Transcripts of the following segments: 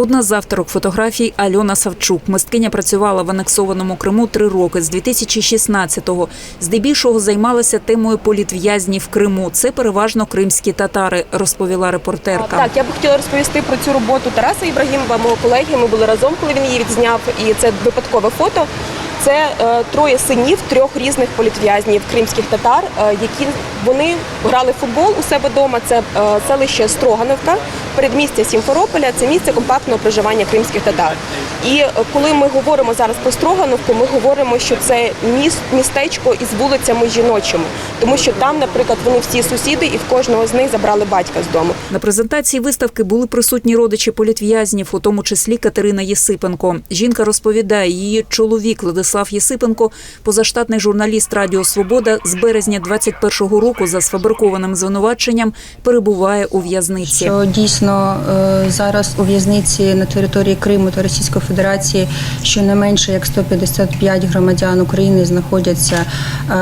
Одна з авторок фотографій Альона Савчук. Мисткиня працювала в анексованому Криму три роки з 2016-го. Здебільшого займалася темою політв'язнів Криму. Це переважно кримські татари, розповіла репортерка. Так, я б хотіла розповісти про цю роботу Тараса Ібрагімова, мого колеги. Ми були разом, коли він її відзняв, і це випадкове фото. Це е, троє синів трьох різних політв'язнів кримських татар, е, які вони грали футбол у себе вдома. Це е, селище Строгановка, передмістя Сімферополя. Це місце компактного проживання кримських татар. І коли ми говоримо зараз про Строгановку, ми говоримо, що це міст, містечко із вулицями жіночими, тому що там, наприклад, вони всі сусіди, і в кожного з них забрали батька з дому. На презентації виставки були присутні родичі політв'язнів, у тому числі Катерина Єсипенко. Жінка розповідає, її чоловік Владислав Єсипенко, позаштатний журналіст Радіо Свобода, з березня 21-го року за сфабрикованим звинуваченням перебуває у в'язниці. що дійсно е, зараз у в'язниці на території Криму та Російської Федерації щонайменше як 155 громадян України знаходяться е,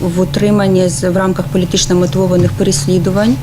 в, утриманні в рамках політично мотивованих переслідувань.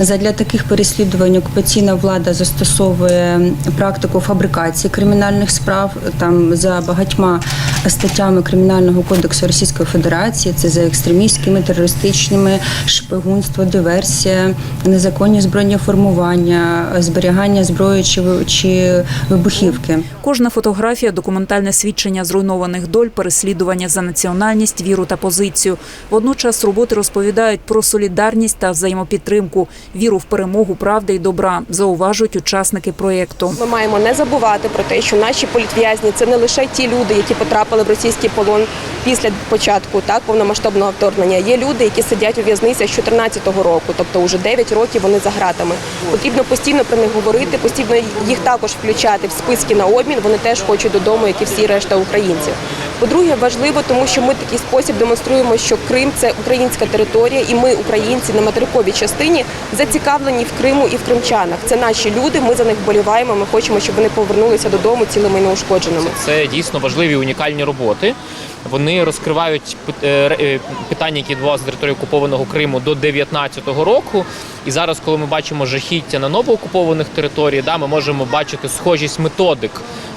Задля таких переслідувань окупаційна влада застосовує практику фабрикації кримінальних справ там за багатьма статтями Кримінального кодексу Російської Федерації. Це за екстремістськими, терористичними, шпигунство, диверсія, незаконні збройні формування, зберігання зброї чи, чи вибухівки. Кожна фотографія документальне свідчення зруйнованих доль, переслідування за національність, віру та позицію. Водночас роботи розповідають про солідарність та взаємопідтримку, віру в перемогу правди і добра, зауважують учасники проєкту. Ми маємо не забувати про те, що наші політв'язні це не лише ті люди, які потрапили в російський полон після початку так повномасштабного вторгнення. Є люди, які сидять у в'язницях з 2014 року, тобто вже 9 років вони за гратами. Потрібно постійно про них говорити, постійно їх також включати в списки на обмін. Вони теж хочуть додому, як і всі решта українців. По-друге, важливо, тому що ми такий спосіб демонструємо, що Крим це українська територія, і ми, українці, на материковій частині зацікавлені в Криму і в кримчанах. Це наші люди. Ми за них вболіваємо. Ми хочемо, щоб вони повернулися додому цілими і неушкодженими. Це дійсно важливі унікальні роботи. Вони розкривають е, е, питання, які відбувалися на території окупованого Криму до 19-го року. І зараз, коли ми бачимо жахіття на новоокупованих територіях, да, ми можемо бачити схожість методик,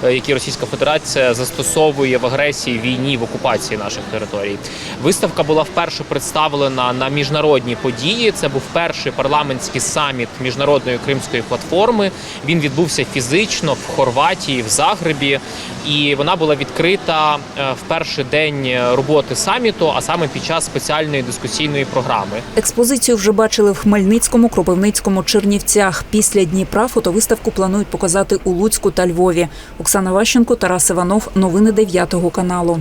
які Російська Федерація застосовує в агресії, війні, в окупації наших територій. Виставка була вперше представлена на міжнародні події. Це був перший парламентський саміт міжнародної кримської платформи. Він відбувся фізично в Хорватії, в Загребі, і вона була відкрита е, в перший день роботи саміту, а саме під час спеціальної дискусійної програми. Експозицію вже бачили в Хмельницькому, Кропивницькому, Чернівцях. Після Дніпра фотовиставку планують показати у Луцьку та Львові. Оксана Ващенко, Тарас Іванов. Новини 9 каналу.